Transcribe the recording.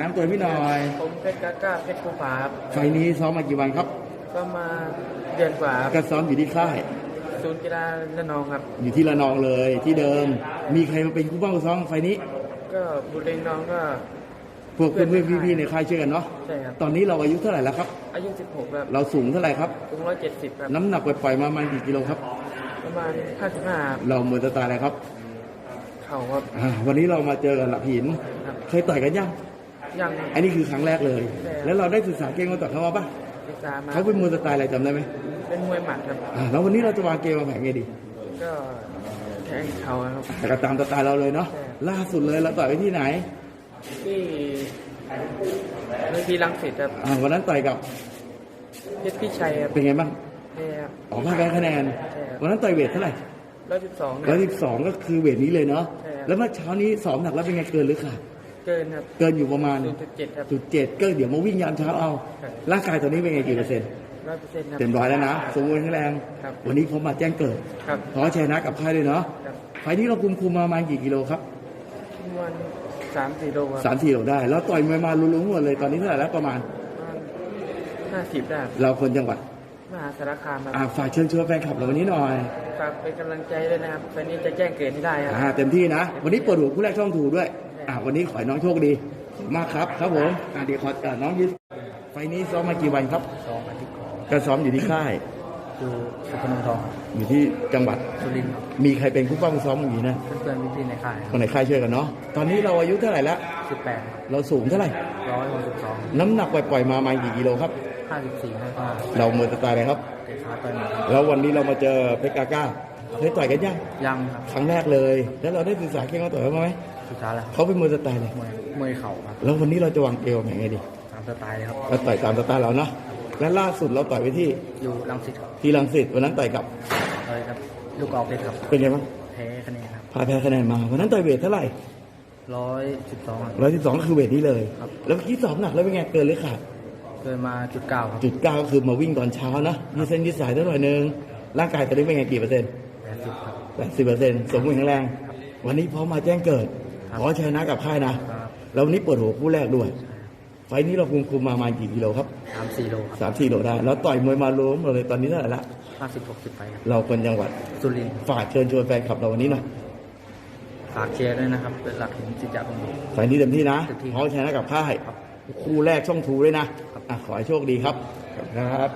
น้ำตัวพี่หน่อยผมเพชรกาก้าเพชรภูผาครับไฟล์นี้ซ้อมมากี่วันครับก็มาเดือนกว่าครับก็ซ้อมอยู่ที่ค่ายศูนย์กีฬาระนองครับ อยู่ที่ระนองเลยที่เดิม มีใครมาเป็นผู้บ้างซ้อมไฟล์นี้ ก็บุรีน้องก็ พวกเพื่อนๆพี่ๆในค่ายช่วยกันเนาะใช่ครับ ตอนนี้เราอายุเท่าไหร่แล้วครับ อายุ 16ครับเราสูงเท่าไหร่ครับถึง170ครับน้ำหนักปล่อยๆมาประมาณกี่กิโลครับ ประมาณ55ครับเรามือตะตายอะไรครับเข่าครับอ่าวันนี้เรามาเจอกับหลักหิน ครับ เคยต่อยกันยัง ยังครับ อันนี้คือครั้งแรกเลย ใช่ครับ แล้วเราได้ศึกษาเกมมาต่อยเขามาปะศึกษามาเขาเป็นมือตะตายอะไรจำได้ไหมเป็นมวยหมัดครับ อ่าแล้ววันนี้เราจะวางเกมวางแผนไงดีก็แทงเข่าครับ แต่ก็ตามสไตล์เราเลยเนาะใช่ ล่าสุดเลยเราต่อยไปที่ไหนที่เวทีรังสิตครับอ่าวันนั้นต่อยกับเพชรพิชัยครับเป็นไงบ้างนี่ครับ ออกมาแพ้คะแนน ใช่ครับ วันนั้นต่อยเวทเท่าไหร่112ร้อยสิบสองก็คือเวทนี้เลยเนาะใช่ครับ แล้วเมื่อเช้านี้สอบหนักแล้วเป็นไงเกินหรือขาด เกินครับเกินอยู่ประมาณ0.7ครับจุดเจ็ดก็เดี๋ยวมาวิ่งยามเช้าเอาครับร่างกายตอนนี้เป็นไงกี่เปอร์เซ็นต์100%ครับเต็มร้อยแล้วนะสมบูรณ์แข็งแรงครับวันนี้ผมมาแจ้งเกิดครับขอชยนะกับค่ายด้วยเนาะครับไฟล์นี้เราคุมคุมมาประมาณกี่กิโลครับวันสามสี่โลครับสามสี่โลได้ แล้วต่อยมวยมาลุ้ๆหมดเลยตอนนี้เท่าไหร่แล้วประมาณห้าสิบได้เราคนจังหวัดมหาสารคามครับอ่าฝากเชิญชวนแฟนคลับเราวันนี้หน่อยฝากเป็นกำลังใจด้วยนะครับวันนี้จะแจ้งเกิดให้ได้ครับอ่าเต็มที่นะ วันนี้เปิดหัวผู้แรกช่องถูด้วย อ่าวันนี้ขอให้น้องโชคดีขอบคุณมากครับครับผมอ่าเดี๋ยวขออ่าน้องยินไฟล์นี้ซ้อมมากี่วันครับสองอาทิตย์ก่อนก็ซ้อมอยู่ที่ค่ายดูสุพรรณทองอยู่ที่จังหวัด สุรินทร์ครับมีใครเป็นผู้ป้องซ้อมอยู่นะเพื่อนๆพี่ๆในค่ายคนไหนค่ายช่วยกันเนาะตอนนี้เราอายุเท่าไหร่แล้วสิบแปดเราสูงเท่าไหร่ ร้อยหกสิบสองน้ำหนักปล่อยๆมาประมาณกี่กิโลครับ ห้าสิบสี่ห้าห้าเราเมือสไตล์อะไรครับ เตะขาต่อยหมัดครับแล้ววันนี้เรามาเจอเพชรกาก้าเคยต่อยกันยังยังครับครั้งแรกเลย แล้วเราได้ศึกษาเก่งเขาต่อยเขามาไหม สุดท้ายแล้วเขาเป็นมือสไตล์เลยมวยมวยเข่าครับแล้ววันนี้เราจะวางเกมยังไงดีตามสไตล์เลยครับเราต่อยตามสไตล์เราเนาะและล่าสุดเราต่อยไปที่อยู่รังสิตครับที่ลังสิตวันนั้นต่อยกับเลยครับลูกกอล์ฟเพชรครับเป็นไงบ้างแพ้คะแนนครับพาแพ้คะแนนมาวันนั้นต่อยเวทเท่าไหร่ร้อยสิบสองร้อยสิบสองก็คือเวทนี้เลยครับแล้วเมื่อกี้สอบหนักแล้วเป็นไงเกินหรือขาดเกินมาจุดเก้าครับจุดเก้าก็คือมาวิ่งตอนเช้านะยืดเส้นยืดสายเท่าหน่อยนึงร่างกายตอนนี้เป็นไงกี่เปอร์เซ็นต์แปดสิบครับแปดสิบเปอร์เซ็นต์สมบูรณ์แข็งแรง วันนี้พร้อมมาแจ้งเกิดครับ ขอชยนะกับค่ายนะครับแล้ววันนี้เปิดหัวคู่แรกด้วย ไฟล์นี้เราคุมคุมมาประมาณกี่กิโลครับสามสี่โลครับสามสี่โลได้ แล้วต่อยมวยมาล้มเราเลยตอนนี้เท่าไหร่ละห้าสิบหกสิบไปครับเราคนจังหวัดสุรินทร์ฝากเชิญชวนแฟนคลับเราวันนี้หน่อยฝากเชียร์ด้วยนะครับเป็นหลักหินจิตจักรผมไฟล์นี้เต็มที่นะเต็มที่พร้อมชนะกับค่ายครับคู่แรกช่องทูด้วยนะอะขอให้โชคดีครับครับ